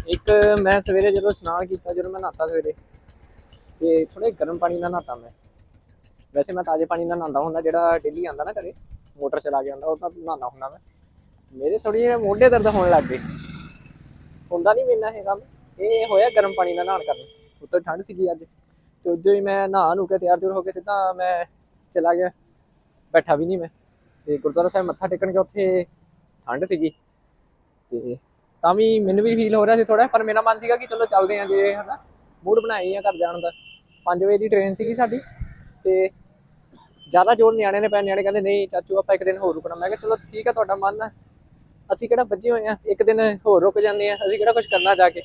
ਇੱਕ ਮੈਂ ਸਵੇਰੇ ਜਦੋਂ ਇਸ਼ਨਾਨ ਕੀਤਾ, ਜਦੋਂ ਮੈਂ ਨਹਾਤਾ ਸਵੇਰੇ, ਤੇ ਥੋੜੇ ਗਰਮ ਪਾਣੀ ਨਾਲ ਨਹਾਤਾ ਮੈਂ। ਵੈਸੇ ਮੈਂ ਤਾਜ਼ੇ ਪਾਣੀ ਨਾਲ ਨਹਾਉਂਦਾ ਹੁੰਦਾ, ਜਿਹੜਾ ਡੇਲੀ ਆਉਂਦਾ ਨਾ ਘਰੇ, ਮੋਟਰ ਚਲਾ ਕੇ ਆਉਂਦਾ, ਉਹ ਤਾਂ ਨਹਾਉਂਦਾ ਹੁੰਦਾ ਮੈਂ। ਮੇਰੇ ਥੋੜੀ ਜਿਹੀ ਮੋਢੇ ਦਰਦ ਹੋਣ ਲੱਗ ਗਏ। ਹੁੰਦਾ ਨਹੀਂ ਮੈਨਾਂ ਇਹ ਕੰਮ, ਇਹ ਹੋਇਆ ਗਰਮ ਪਾਣੀ ਨਾਲ ਨਹਾਣ ਕਰਨ। ਉੱਤੋਂ ਠੰਡ ਸੀਗੀ ਅੱਜ, ਤੇ ਉਦੋਂ ਹੀ ਮੈਂ ਨਹਾ ਨੂੰ ਕੇ ਤਿਆਰ ਤਿਉਰ ਹੋ ਕੇ ਸਿੱਧਾ ਮੈਂ ਚਲਾ ਗਿਆ। ਬੈਠਾ ਵੀ ਨਹੀਂ ਮੈਂ। ਤੇ ਗੁਰਦੁਆਰਾ ਸਾਹਿਬ ਮੱਥਾ ਟੇਕਣ ਗਿਆ ਉੱਥੇ ਠੰਡ ਸੀਗੀ। ਤੇ ਤਾਂ ਵੀ ਮੈਨੂੰ ਵੀ ਫੀਲ ਹੋ ਰਿਹਾ ਸੀ ਥੋੜਾ ਪਰ ਮੇਰਾ ਮਨ ਸੀਗਾ ਕਿ ਚਲੋ ਚੱਲਦੇ ਆਂ ਜੇ, ਹਨਾ। ਮੂਡ ਬਣਾਈ ਆ ਘਰ ਜਾਣ ਦਾ। 5 ਵਜੇ ਦੀ ਟ੍ਰੇਨ ਸੀਗੀ ਸਾਡੀ ਤੇ ਜ਼ਿਆਦਾ ਜੋਰ ਨਿਆਣੇ ਨੇ ਪੈ ਨਿਆਣੇ ਕਹਿੰਦੇ, ਨਹੀਂ ਚਾਚੂ, ਆਪਾਂ ਇੱਕ ਦਿਨ ਹੋਰ ਰੁਕਣਾ। ਮੈਂ ਕਿਹਾ, ਚਲੋ ਠੀਕ ਆ, ਤੁਹਾਡਾ ਮਨ ਆ। ਅਸੀਂ ਕਿਹੜਾ ਬੱਝੇ ਹੋਏ ਆ? ਇੱਕ ਦਿਨ ਹੋਰ ਰੁਕ ਜਾਂਦੇ ਆ। ਅਸੀਂ ਕਿਹੜਾ ਕੁਝ ਕਰਨਾ ਜਾ ਕੇ?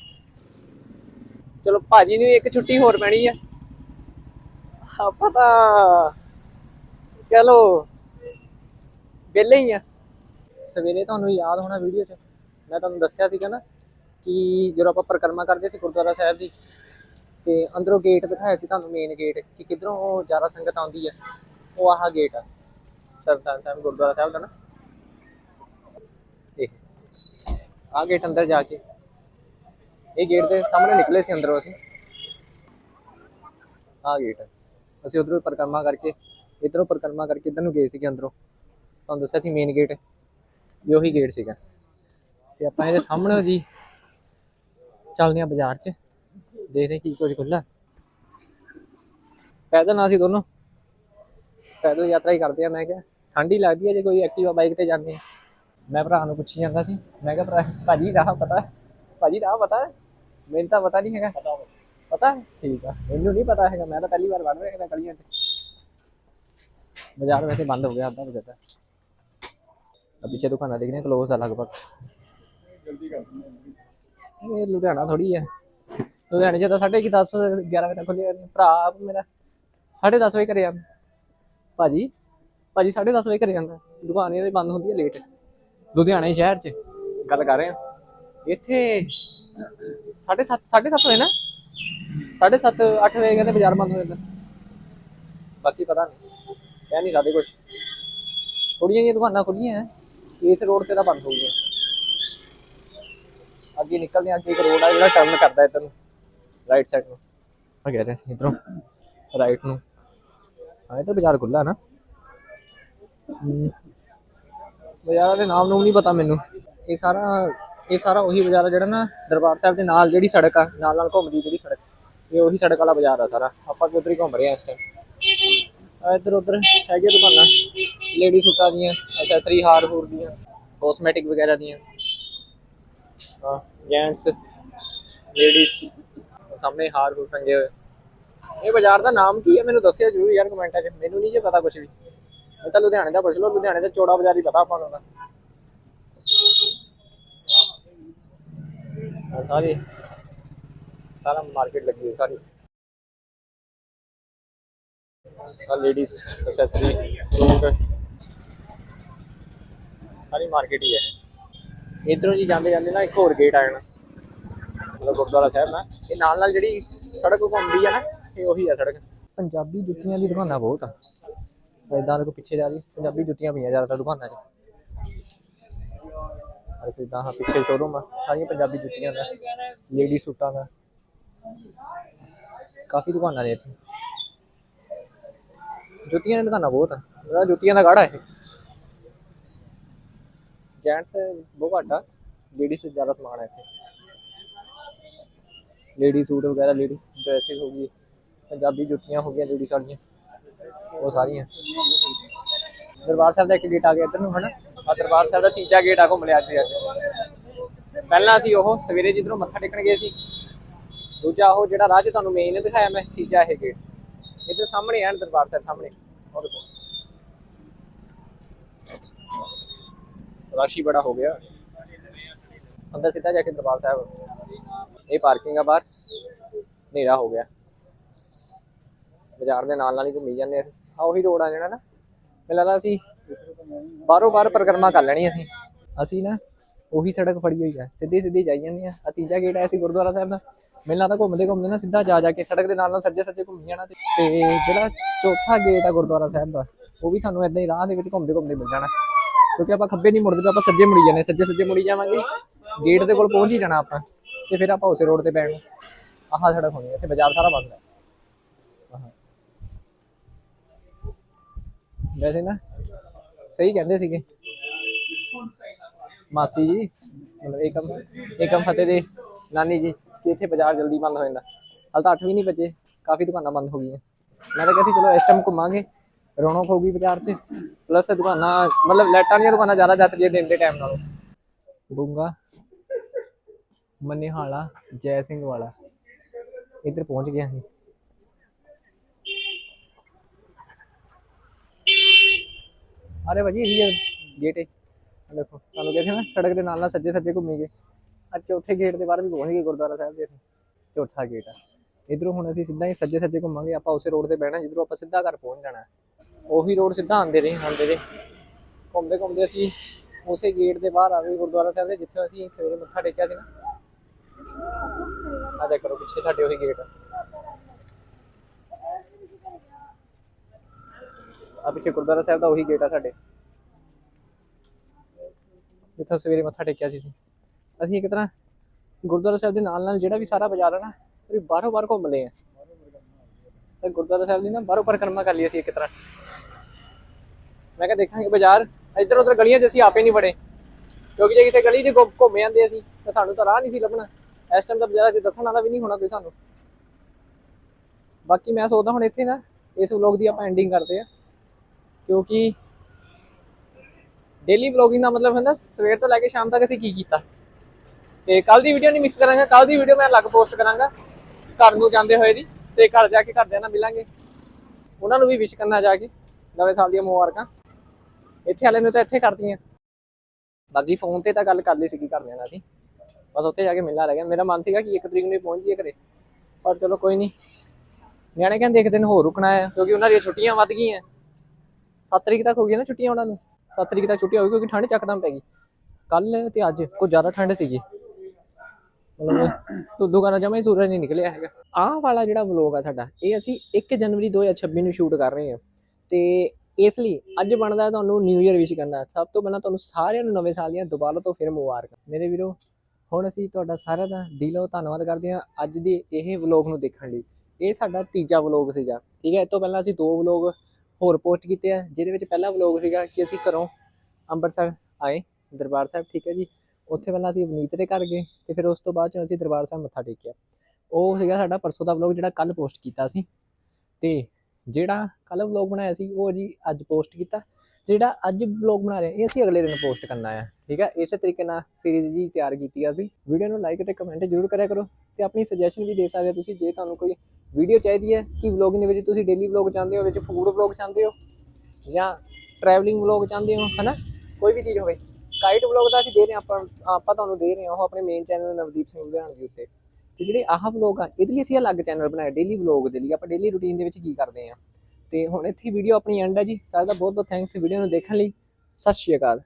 ਚਲੋ ਭਾਜੀ ਨੂੰ ਇੱਕ ਛੁੱਟੀ ਹੋਰ ਪੈਣੀ ਆ। ਆਪਾਂ ਤਾਂ ਕਹ ਲੋ ਵਿਹਲੇ ਹੀ ਆ। ਸਵੇਰੇ ਤੁਹਾਨੂੰ ਯਾਦ ਹੋਣਾ ਵੀਡੀਓ 'ਚ? ਮੈਂ ਤੁਹਾਨੂੰ ਦੱਸਿਆ ਸੀਗਾ ਨਾ ਕਿ ਜਦੋਂ ਆਪਾਂ ਪਰਿਕਰਮਾ ਕਰਦੇ ਸੀ ਗੁਰਦੁਆਰਾ ਸਾਹਿਬ ਦੀ, ਤੇ ਅੰਦਰੋਂ ਗੇਟ ਦਿਖਾਇਆ ਸੀ ਤੁਹਾਨੂੰ ਮੇਨ ਗੇਟ ਕਿ ਕਿਧਰੋਂ ਜ਼ਿਆਦਾ ਸੰਗਤ ਆਉਂਦੀ ਹੈ ਉਹ ਆਹ ਗੇਟ ਆ। ਸਰਦਾਰ ਸਾਹਿਬ ਗੁਰਦੁਆਰਾ ਸਾਹਿਬ ਦਾ ਨਾ। ਇਹ ਆਹ ਗੇਟ ਅੰਦਰ ਜਾ ਕੇ। ਇਹ ਗੇਟ ਦੇ ਸਾਹਮਣੇ ਨਿਕਲੇ ਸੀ ਅੰਦਰੋਂ ਅਸੀਂ। ਆਹ ਗੇਟ ਅਸੀਂ ਉਧਰੋਂ ਪਰਿਕਰਮਾ ਕਰਕੇ, ਇਧਰੋਂ ਪਰਿਕਰਮਾ ਕਰਕੇ ਇਧਰ ਨੂੰ ਗਏ ਸੀਗੇ ਅੰਦਰੋਂ। ਤੁਹਾਨੂੰ ਦੱਸਿਆ ਸੀ ਮੇਨ ਗੇਟ ਇਹ ਉਹੀ ਗੇਟ ਸੀਗਾ। ਤੇ ਆਪਾਂ ਇਹਦੇ ਸਾਹਮਣੇ ਜੀ। ਚੱਲਦੇ ਆ ਬਾਜ਼ਾਰ 'ਚ। ਦੇਖਦੇ ਕੀ ਕੁਝ ਖੁੱਲਾ ਪੈਦਲ ਨਾ ਸੀ ਦੋਨੋਂ। ਪੈਦਲ ਯਾਤਰਾ ਹੀ ਕਰਦੇ ਆ ਮੈਂ ਕਿਹਾ। ਠੰਡੀ ਲੱਗਦੀ ਹੈ ਜੇ ਕੋਈ ਐਕਟਿਵਾ ਬਾਈਕ ਤੇ ਜਾਂਦੇ ਆ। ਮੈਂ ਭਰਾ ਨੂੰ ਪੁੱਛੀ ਜਾਂਦਾ ਸੀ। ਮੈਂ ਕਿਹਾ ਭਰਾ ਭਾਜੀ ਰਾਹ ਪਤਾ ਭਾਜੀ ਰਾਹ ਪਤਾ ਮੈਨੂੰ ਤਾਂ ਪਤਾ ਨਹੀਂ ਹੈਗਾ। ਪਤਾ ਠੀਕ ਆ। ਮੈਨੂੰ ਨਹੀਂ ਪਤਾ ਹੈਗਾ। ਮੈਂ ਤਾਂ ਪਹਿਲੀ ਵਾਰ ਵੜ ਰਿਹਾ ਹਾਂ ਗਲੀਆਂ 'ਚ। ਬਾਜ਼ਾਰ ਵੈਸੇ ਬੰਦ ਹੋ ਗਿਆ ਅੱਧਾ ਬਜਟ ਆ ਪਿੱਛੇ ਦੁਕਾਨਾਂ ਦੇਖ ਰਹੇ ਕਲੋਜ਼ ਆ ਲਗਭਗ। ਇਹ ਲੁਧਿਆਣਾ ਥੋੜੀ ਹੈ। ਲੁਧਿਆਣੇ ਚ ਤਾਂ 10:30 11 ਵਜੇ ਤੱਕ ਖੁੱਲੇ ਭਰਾ ਮੇਰਾ 10:30 ਵਜੇ ਘਰੇ ਆ। ਭਾਜੀ ਭਾਜੀ 10:30 ਵਜੇ ਘਰੇ ਜਾਂਦਾ ਦੁਕਾਨ ਇਹਦੀ ਬੰਦ ਹੁੰਦੀ ਹੈ ਲੇਟ ਲੁਧਿਆਣੇ ਸ਼ਹਿਰ ਚ ਗੱਲ ਕਰ ਰਹੇ ਆ ਇੱਥੇ 7:30 7:30 ਵਜੇ ਨਾ? 7:30 8 ਵਜੇ ਕਹਿੰਦੇ ਬਾਜ਼ਾਰ ਬੰਦ ਹੋ ਜਾਂਦਾ। ਬਾਕੀ ਪਤਾ ਨਹੀਂ। ਕਹਿ ਨਹੀਂ ਸਾਡੇ ਕੁਝ ਥੋੜੀਆਂ ਜਿਹੀਆਂ ਦੁਕਾਨਾਂ ਖੁੱਲੀਆਂ ਐ ਇਸ ਰੋਡ ਤੇ ਤਾਂ ਬੰਦ ਹੋ ਗਿਆ ਅੱਗੇ ਨਿਕਲਦੇ ਹਾਂ, ਅੱਗੇ ਇੱਕ ਰੋਡ ਆ, ਜਿਹੜਾ ਟਰਨ ਕਰਦਾ ਇੱਧਰ ਨੂੰ ਰਾਈਟ ਸਾਈਡ ਨੂੰ। ਆ ਗਿਆ ਰਿਹਾ ਸੀ ਇਧਰੋਂ ਰਾਈਟ ਨੂੰ। ਹਾਂ ਇਹ ਤਾਂ ਬਾਜ਼ਾਰ ਖੁੱਲਾ ਨਾ। ਬਾਜ਼ਾਰਾਂ ਦੇ ਨਾਮ ਨੂੰ ਨਹੀਂ ਪਤਾ ਮੈਨੂੰ। ਇਹ ਸਾਰਾ ਇਹ ਸਾਰਾ ਉਹੀ ਬਾਜ਼ਾਰ ਜਿਹੜਾ ਨਾ ਦਰਬਾਰ ਸਾਹਿਬ ਦੇ ਨਾਲ ਜਿਹੜੀ ਸੜਕ ਆ, ਨਾਲ ਨਾਲ ਘੁੰਮਦੀ ਜਿਹੜੀ ਸੜਕ। ਇਹ ਉਹੀ ਸੜਕ ਵਾਲਾ ਬਾਜ਼ਾਰ ਆ ਸਾਰਾ। ਆਪਾਂ ਵੀ ਹੀ ਘੁੰਮ ਰਹੇ ਆ ਇਸ ਟਾਈਮ ਆ ਇੱਧਰ ਉੱਧਰ ਹੈਗੇ ਦੁਕਾਨਾਂ। ਲੇਡੀ ਸੂਟਾਂ ਦੀਆਂ ਐਕਸੈਸਰੀ ਹਾਰ ਹੂਰ ਦੀਆਂ ਕਾਸਮੈਟਿਕ ਵਗੈਰਾ ਦੀਆਂ। ਜੈਂਟਸ ਲੇਡੀਜ਼ ਸਾਹਮਣੇ ਹਾਰ ਹੂਰ ਟੰਗੇ ਹੋਏ। ਇਹ ਬਾਜ਼ਾਰ ਦਾ ਨਾਮ ਕੀ ਹੈ? ਮੈਨੂੰ ਦੱਸਿਆ ਜਰੂਰ ਯਾਰ ਕਮੈਂਟਾਂ 'ਚ। ਮੈਨੂੰ ਨਹੀਂ ਜੇ ਪਤਾ ਕੁਝ ਵੀ। ਇਹ ਤਾਂ ਲੁਧਿਆਣੇ ਦਾ ਪੁੱਛ ਲਓ ਲੁਧਿਆਣੇ ਦਾ ਚੌੜਾ ਬਾਜ਼ਾਰ ਹੀ ਪਤਾ ਆਪਾਂ ਨੂੰ ਤਾਂ। ਸਾਰੀ। ਸਾਰਾ ਮਾਰਕੀਟ ਲੱਗੀ ਹੋਈ, ਸਾਰੀ। ਆ ਲੇਡੀਜ਼ ਐਕਸੈਸਰੀ ਸੂਟ ਸਾਰੀ ਮਾਰਕੀਟ ਹੀ ਹੈ। ਇਧਰੋਂ ਜੀ ਜਾਂਦੇ ਜਾਂਦੇ ਨਾ ਇੱਕ ਹੋਰ ਗੇਟ ਆ ਜਾਣਾ। ਮਤਲਬ ਗੁਰਦੁਆਰਾ ਸਾਹਿਬ ਨਾਲ ਇਹ ਨਾਲ ਨਾਲ ਜਿਹੜੀ ਸੜਕ ਘੁੰਮਦੀ ਆ ਨਾ, ਇਹ ਉਹੀ ਆ ਸੜਕ। ਪੰਜਾਬੀ ਜੁੱਤੀਆਂ ਦੀ ਦੁਕਾਨਾਂ ਬਹੁਤ ਆ। ਇਦਾਂ ਦੇ ਕੋ ਪਿੱਛੇ ਜਾ ਰਹੀ ਪੰਜਾਬੀ ਜੁੱਤੀਆਂ ਪਈਆਂ ਜ਼ਿਆਦਾਤਰ ਦੁਕਾਨਾਂ 'ਚ। ਅਰੇ ਸਿੱਧਾ ਹਾਂ, ਪਿੱਛੇ ਸ਼ੋਰੂਮ ਆ, ਸਾਰੀਆਂ ਪੰਜਾਬੀ ਜੁੱਤੀਆਂ ਦਾ ਲੇਡੀ ਸੂਟਾਂ ਦਾ। ਕਾਫੀ ਦੁਕਾਨਾਂ ਨੇ ਇੱਥੇ। ਜੁੱਤੀਆਂ ਦੀ ਦੁਕਾਨਾਂ ਬਹੁਤ ਆ। ਜੁੱਤੀਆਂ ਦਾ ਗਾੜਾ ਇਹ। ਜੈਂਟਸ ਬਹੁਤ ਘੱਟ ਆ। ਲੇਡੀਜ਼ ਜ਼ਿਆਦਾ ਸਮਾਨ ਹੈ ਇੱਥੇ। ਲੇਡੀ ਸੂਟ ਵਗੈਰਾ ਲੇਡੀ ਡਰੈਸਿਸ ਹੋ ਗਈ। ਪੰਜਾਬੀ ਜੁੱਤੀਆਂ ਹੋ ਗਈਆਂ ਲੇਡੀ ਵਾਲੀਆਂ। ਉਹ ਸਾਰੀਆਂ। ਦਰਬਾਰ ਸਾਹਿਬ ਦਾ ਇੱਕ ਗੇਟ ਆ ਗਿਆ ਇੱਧਰ ਨੂੰ, ਹਨਾ? ਆ ਦਰਬਾਰ ਸਾਹਿਬ ਦਾ ਤੀਜਾ ਗੇਟ ਆ ਘੁੰਮ ਲਿਆ ਅੱਜ। ਅੱਜ ਪਹਿਲਾਂ ਅਸੀਂ ਉਹ ਸਵੇਰੇ ਜਿੱਧਰੋਂ ਮੱਥਾ ਟੇਕਣ ਗਏ ਸੀ, ਦੂਜਾ ਉਹ ਜਿਹੜਾ ਰਾਹ 'ਚ ਤੁਹਾਨੂੰ ਮੇਨ ਦਿਖਾਇਆ ਮੈਂ, ਤੀਜਾ ਇਹ ਗੇਟ ਇੱਧਰ ਸਾਹਮਣੇ ਆ ਦਰਬਾਰ ਸਾਹਿਬ, ਸਾਹਮਣੇ। ਉਹ ਦੇਖੋ ਰਾਸ਼ੀ ਬੜਾ ਹੋ ਗਿਆ। ਅੰਦਰ ਸਿੱਧਾ ਜਾ ਕੇ ਦਰਬਾਰ ਸਾਹਿਬ। ਇਹ ਪਾਰਕਿੰਗ ਆ ਬਾਹਰ। ਹਨੇਰਾ ਹੋ ਗਿਆ। ਬਾਜ਼ਾਰ ਦੇ ਨਾਲ ਨਾਲ ਹੀ ਘੁੰਮੀ ਜਾਂਦੇ ਆ। ਆ ਉਹੀ ਰੋਡ ਆ ਜਿਹੜਾ ਨਾ। ਮੈਨੂੰ ਲੱਗਦਾ ਅਸੀਂ ਬਾਹਰੋਂ ਬਾਹਰ ਪਰਿਕਰਮਾ ਕਰ ਲੈਣੀ ਅਸੀਂ। ਅਸੀਂ ਨਾ ਉਹੀ ਸੜਕ ਫੜੀ ਹੋਈ ਆ। ਸਿੱਧੀ ਸਿੱਧੀ ਜਾਈ ਜਾਂਦੇ ਆ। ਆ ਤੀਜਾ ਗੇਟ ਆਇਆ ਸੀ ਗੁਰਦੁਆਰਾ ਸਾਹਿਬ ਦਾ। ਮੈਨੂੰ ਲੱਗਦਾ ਘੁੰਮਦੇ ਘੁੰਮਦੇ ਨਾ ਸਿੱਧਾ ਜਾ ਜਾ ਕੇ ਸੜਕ ਦੇ ਨਾਲ ਨਾਲ ਸੱਜੇ ਸੱਜੇ ਘੁੰਮੀ ਜਾਣਾ ਤੇ ਤੇ ਜਿਹੜਾ ਚੌਥਾ ਗੇਟ ਆ ਗੁਰਦੁਆਰਾ ਸਾਹਿਬ ਦਾ, ਉਹ ਵੀ ਸਾਨੂੰ ਇਦਾਂ ਹੀ ਰਾਹ ਦੇ ਵਿੱਚ ਘੁੰਮਦੇ ਘੁੰਮਦੇ ਮਿਲ ਜਾਣਾ। ਕਿਉਂਕਿ ਆਪਾਂ ਖੱਬੇ ਨਹੀਂ ਮੁੜਦੇ ਆਪਾਂ ਸੱਜੇ ਮੁੜੀ ਜਾਂਦੇ ਸੱਜੇ ਸੱਜੇ ਮੁੜੀ ਜਾਵਾਂਗੇ ਗੇਟ ਦੇ ਕੋਲ ਪਹੁੰਚ ਹੀ ਜਾਣਾ ਆਪਾਂ। ਤੇ ਫਿਰ ਆਪਾਂ ਉਸੇ ਰੋਡ ਤੇ ਪੈਣ ਆਹ ਸੜਕ ਹੋਣੀ ਇੱਥੇ ਬਾਜ਼ਾਰ ਸਾਰਾ ਬੰਦ ਹੈ ਵੈਸੇ ਨਾ, ਸਹੀ ਕਹਿੰਦੇ ਸੀਗੇ। ਮਾਸੀ ਜੀ, ਮਤਲਬ ਏਕਮ ਏਕਮ ਫਤਿਹ ਦੇ ਨਾਨੀ ਜੀ, ਕਿ ਇੱਥੇ ਬਾਜ਼ਾਰ ਜਲਦੀ ਬੰਦ ਹੋ ਜਾਂਦਾ। ਹਾਲ ਤਾਂ 8 ਵੀ ਨਹੀਂ ਵਜੇ, ਕਾਫੀ ਦੁਕਾਨਾਂ ਬੰਦ ਹੋ ਗਈਆਂ। ਮੈਂ ਤਾਂ ਕਹਿੰਦੀ ਚਲੋ ਇਸ ਟਾਈਮ ਘੁੰਮਾਂਗੇ। ਰੌਣਕ ਹੋਊਗੀ ਬਾਜ਼ਾਰ 'ਚ। ਪਲੱਸ ਦੁਕਾਨਾਂ, ਮਤਲਬ ਲਾਈਟਾਂ ਦੀਆਂ ਦੁਕਾਨਾਂ ਜ਼ਿਆਦਾ ਜਾਂਦੀਆਂ ਦਿਨ ਦੇ ਟਾਈਮ ਨਾਲੋਂ। ਬੁੰਗਾ ਮਨਿਹਾਲਾ, ਜੈ ਸਿੰਘ ਵਾਲਾ। ਇੱਧਰ ਪਹੁੰਚ ਗਿਆ ਸੀ ਅਰੇ ਭਾਜੀ, ਇਹ ਗੇਟ ਹੈ ਦੇਖੋ, ਤੁਹਾਨੂੰ ਕਹਿੰਦੇ ਨਾ, ਸੜਕ ਦੇ ਨਾਲ ਨਾਲ ਸੱਜੇ ਸੱਜੇ ਘੁੰਮੀ ਗਏ। ਆ ਚੌਥੇ ਗੇਟ ਦੇ ਬਾਹਰ ਵੀ ਪਹੁੰਚ ਗਏ ਗੁਰਦੁਆਰਾ ਸਾਹਿਬ ਦੇ ਅਸੀਂ। ਚੌਥਾ ਗੇਟ ਆ। ਇਧਰੋਂ ਹੁਣ ਅਸੀਂ ਸਿੱਧਾ ਹੀ ਸੱਜੇ ਸੱਜੇ ਘੁੰਮਾਂਗੇ। ਆਪਾਂ ਉਸੇ ਰੋਡ ਤੇ ਬਹਿਣਾ, ਜਿੱਧਰੋਂ ਆਪਾਂ ਸਿੱਧਾ ਘਰ ਪਹੁੰਚ ਜਾਣਾ। ਉਹੀ ਰੋਡ ਸਿੱਧਾ ਆਉਂਦੇ ਰਹੇ ਆਉਂਦੇ ਰਹੇ। ਘੁੰਮਦੇ ਘੁੰਮਦੇ ਅਸੀਂ ਉਸੇ ਗੇਟ ਦੇ ਬਾਹਰ ਆ ਗਏ, ਗੁਰਦੁਆਰਾ ਸਾਹਿਬ ਦੇ, ਜਿੱਥੇ ਅਸੀਂ ਸਵੇਰੇ ਮੱਥਾ ਟੇਕਿਆ ਸੀ ਨਾ। ਆ ਦੇਖ ਕਰੋ, ਪਿੱਛੇ ਸਾਡੇ ਉਹੀ ਗੇਟ ਆ। ਪਿੱਛੇ ਗੁਰਦੁਆਰਾ ਸਾਹਿਬ ਦਾ ਉਹੀ ਗੇਟ ਆ ਸਾਡੇ। ਜਿੱਥੇ ਸਵੇਰੇ ਮੱਥਾ ਟੇਕਿਆ ਸੀ ਅਸੀਂ। ਇੱਕ ਤਰ੍ਹਾਂ ਗੁਰਦੁਆਰਾ ਸਾਹਿਬ ਦੇ ਨਾਲ ਨਾਲ ਜਿਹੜਾ ਵੀ ਸਾਰਾ ਬਾਜ਼ਾਰ ਆ ਨਾ, ਉਹ ਵੀ ਬਾਹਰੋਂ ਬਾਹਰ ਘੁੰਮ ਲਏ ਆ। ਤੇ ਗੁਰਦੁਆਰਾ ਸਾਹਿਬ ਦੀ ਨਾ ਬਾਹਰੋਂ ਪਰਿਕਰਮਾ ਕਰ ਲਈ ਅਸੀਂ ਇੱਕ ਤਰ੍ਹਾਂ। ਮੈਂ ਕਿਹਾ ਦੇਖਾਂਗੇ ਬਾਜ਼ਾਰ, ਇੱਧਰ ਉੱਧਰ ਗਲੀਆਂ 'ਚ ਅਸੀਂ ਆਪੇ ਨਹੀਂ ਵੜੇ। ਕਿਉਂਕਿ ਜੇ ਕਿਤੇ ਗਲੀ 'ਚ ਘੁੰਮ ਜਾਂਦੇ ਅਸੀਂ, ਤਾਂ ਸਾਨੂੰ ਤਾਂ ਰਾਹ ਨਹੀਂ ਸੀ ਲੱਭਣਾ। ਇਸ ਟਾਈਮ ਤਾਂ ਬਾਜ਼ਾਰਾਂ 'ਚ ਦੱਸਣ ਵਾਲਾ ਵੀ ਨਹੀਂ ਹੋਣਾ ਕੋਈ ਸਾਨੂੰ। ਬਾਕੀ ਮੈਂ ਸੋਚਦਾ ਹੁਣ ਇੱਥੇ ਨਾ, ਇਸ ਵਲੌਗ ਦੀ ਆਪਾਂ ਐਂਡਿੰਗ ਕਰਦੇ ਆ ਕਿਉਂਕਿ ਡੇਲੀ ਵਲੌਗਿੰਗ ਦਾ ਮਤਲਬ ਹੁੰਦਾ, ਸਵੇਰ ਤੋਂ ਲੈ ਕੇ ਸ਼ਾਮ ਤੱਕ ਅਸੀਂ ਕੀ ਕੀਤਾ? ਤੇ ਕੱਲ ਦੀ ਵੀਡੀਓ ਨਹੀਂ ਮਿਕਸ ਕਰਾਂਗਾ ਕੱਲ ਦੀ ਵੀਡੀਓ ਮੈਂ ਅਲੱਗ ਪੋਸਟ ਕਰਾਂਗਾ। ਘਰ ਨੂੰ ਜਾਂਦੇ ਹੋਏ ਦੀ। ਤੇ ਘਰ ਜਾ ਕੇ ਘਰਦਿਆਂ ਨਾਲ ਮਿਲਾਂਗੇ। ਉਹਨਾਂ ਨੂੰ ਵੀ ਵਿਸ਼ ਕਰਨਾ ਜਾ ਕੇ, ਨਵੇਂ ਸਾਲ ਦੀਆਂ ਮੁਬਾਰਕਾਂ। ਇੱਥੇ ਵਾਲੇ ਨੂੰ ਤਾਂ ਇੱਥੇ ਕਰਦੀਆਂ ਬਾਕੀ ਫੋਨ ਤੇ ਤਾਂ ਗੱਲ ਕਰ ਲਈ ਸੀਗੀ ਘਰਦਿਆਂ ਨਾਲ ਅਸੀਂ ਬਸ ਉੱਥੇ ਜਾ ਕੇ ਮਿਲਣਾ ਰਹਿ ਗਿਆ। ਮੇਰਾ ਮਨ ਸੀਗਾ ਕਿ ਇੱਕ ਤਰੀਕ ਨੂੰ ਹੀ ਪਹੁੰਚ ਜਾਈਏ ਘਰੇ। ਪਰ ਚਲੋ ਕੋਈ ਨਹੀਂ। ਨਿਆਣੇ ਕਹਿੰਦੇ ਇੱਕ ਦਿਨ ਹੋਰ ਰੁਕਣਾ ਹੈ, ਕਿਉਂਕਿ ਉਹਨਾਂ ਦੀਆਂ ਛੁੱਟੀਆਂ ਵੱਧ ਗਈਆਂ। 7 ਤਰੀਕ ਤੱਕ ਹੋ ਗਈਆਂ ਨਾ ਛੁੱਟੀਆਂ ਉਹਨਾਂ ਨੂੰ। 7 ਤਰੀਕ ਤੱਕ ਛੁੱਟੀ ਹੋ ਗਈ ਕਿਉਂਕਿ ਠੰਡ ਚੱਕਦਮ ਪੈ ਗਈ। ਕੱਲ ਤੇ ਅੱਜ ਕੁਝ ਜ਼ਿਆਦਾ ਠੰਡ ਸੀਗੀ। ਮਤਲਬ ਤੁੱਦੂ ਕਰਾ ਜਮਾ ਹੀ ਸੂਰਜ ਨਹੀਂ ਨਿਕਲਿਆ ਹੈਗਾ। ਆਹ ਵਾਲਾ ਜਿਹੜਾ ਵਲੋਗ ਆ ਸਾਡਾ, ਇਹ ਅਸੀਂ 1 ਜਨਵਰੀ 2026 ਨੂੰ ਸ਼ੂਟ ਕਰ ਰਹੇ ਹਾਂ। ਤੇ ਇਸ ਲਈ ਅੱਜ ਬਣਦਾ ਤੁਹਾਨੂੰ ਨਿਊ ਇਅਰ ਵਿਸ਼ ਕਰਨਾ। ਸਭ ਤੋਂ ਪਹਿਲਾਂ ਤੁਹਾਨੂੰ ਸਾਰਿਆਂ ਨੂੰ ਨਵੇਂ ਸਾਲ ਦੀਆਂ ਦੁਬਾਰਾ ਤੋਂ ਫਿਰ ਮੁਬਾਰਕਾਂ। ਮੇਰੇ ਵੀਰੋ, ਹੁਣ ਅਸੀਂ ਤੁਹਾਡਾ ਸਾਰਿਆਂ ਦਾ ਦਿਲੋਂ ਧੰਨਵਾਦ ਕਰਦੇ ਹਾਂ ਅੱਜ ਦੇ ਇਹ ਵਲੋਗ ਨੂੰ ਦੇਖਣ ਲਈ। ਇਹ ਸਾਡਾ ਤੀਜਾ ਵਲੋਗ ਸੀਗਾ, ਠੀਕ ਹੈ? ਇਸ ਤੋਂ ਪਹਿਲਾਂ ਅਸੀਂ ਦੋ ਵਲੋਗ ਹੋਰ ਪੋਸਟ ਕੀਤੇ ਆ, ਜਿਹਦੇ ਵਿੱਚ ਪਹਿਲਾ ਵਲੋਗ ਸੀਗਾ ਕਿ ਅਸੀਂ ਘਰੋਂ ਅੰਮ੍ਰਿਤਸਰ ਆਏ, ਦਰਬਾਰ ਸਾਹਿਬ, ਠੀਕ ਹੈ ਜੀ? ਉੱਥੇ ਪਹਿਲਾਂ ਅਸੀਂ ਅਵਨੀਤ ਦੇ ਘਰ ਗਏ ਤੇ ਫਿਰ ਉਸ ਤੋਂ ਬਾਅਦ 'ਚ ਅਸੀਂ ਦਰਬਾਰ ਸਾਹਿਬ ਮੱਥਾ ਟੇਕਿਆ। ਉਹ ਸੀਗਾ ਸਾਡਾ ਪਰਸੋਂ ਦਾ ਵਲੋਗ ਜਿਹੜਾ ਕੱਲ ਪੋਸਟ ਕੀਤਾ ਸੀ। ਤੇ ਜਿਹੜਾ ਕੱਲ ਵਲੋਗ ਬਣਾਇਆ ਸੀ, ਉਹ ਜੀ ਅੱਜ ਪੋਸਟ ਕੀਤਾ। ਜਿਹੜਾ ਅੱਜ ਵਲੋਗ ਬਣਾ ਰਹੇ, ਇਹ ਅਸੀਂ ਅਗਲੇ ਦਿਨ ਪੋਸਟ ਕਰਨਾ ਹੈ ਠੀਕ ਹੈ ਇਸੇ ਤਰੀਕੇ ਨਾਲ ਸੀਰੀਜ਼ ਜੀ ਤਿਆਰ ਕੀਤੀ ਆ ਅਸੀਂ। ਵੀਡੀਓ ਨੂੰ ਲਾਈਕ ਤੇ ਕਮੈਂਟ ਜ਼ਰੂਰ ਕਰਿਆ ਕਰੋ ਤੇ ਆਪਣੀ ਸੁਜੈਸ਼ਨ ਵੀ ਦੇ ਸਕਦੇ ਹੋ ਤੁਸੀਂ, ਜੇ ਤੁਹਾਨੂੰ ਕੋਈ ਵੀਡੀਓ ਚਾਹੀਦੀ ਹੈ ਕਿ ਵਲੋਗਿੰਗ ਦੇ ਵਿੱਚ ਤੁਸੀਂ ਡੇਲੀ ਵਲੋਗ ਚਾਹੁੰਦੇ ਹੋ, ਵਿੱਚ ਫੂਡ ਵਲੋਗ ਚਾਹੁੰਦੇ ਹੋ ਜਾਂ ਟਰੈਵਲਿੰਗ ਵਲੋਗ ਚਾਹੁੰਦੇ ਹੋ, ਹਨਾ? ਕੋਈ ਵੀ ਚੀਜ਼ ਹੋਵੇ। ਕਾਈਟ ਵਲੋਗ ਦਾ ਅਸੀਂ ਦੇ ਰਹੇ ਹਾਂ, ਆਪਾਂ ਆਪਾਂ ਤੁਹਾਨੂੰ ਦੇ ਰਹੇ ਹਾਂ, ਉਹ ਆਪਣੇ ਮੇਨ ਚੈਨਲ ਨਵਦੀਪ ਸਿੰਘ ਲੁਧਿਆਣਾ ਦੇ ਉੱਤੇ। ਤੇ ਜਿਹੜੇ ਆਹ ਵਲੋਗ ਆ, ਇਹਦੇ ਲਈ ਅਸੀਂ ਅਲੱਗ ਚੈਨਲ ਬਣਾਇਆ ਡੇਲੀ ਵਲੋਗ ਦੇ ਲਈ। ਆਪਾਂ ਡੇਲੀ ਰੂਟੀਨ ਦੇ ਵਿੱਚ ਕੀ ਕਰਦੇ ਆ ਤੇ ਹੁਣ ਇੱਥੇ ਵੀਡੀਓ ਆਪਣੀ ਐਂਡ ਆ ਜੀ। ਸਾਰਿਆਂ ਦਾ ਬਹੁਤ ਬਹੁਤ ਥੈਂਕਸ ਵੀਡੀਓ ਨੂੰ ਦੇਖਣ ਲਈ। ਸਤਿ ਸ਼੍ਰੀ ਅਕਾਲ।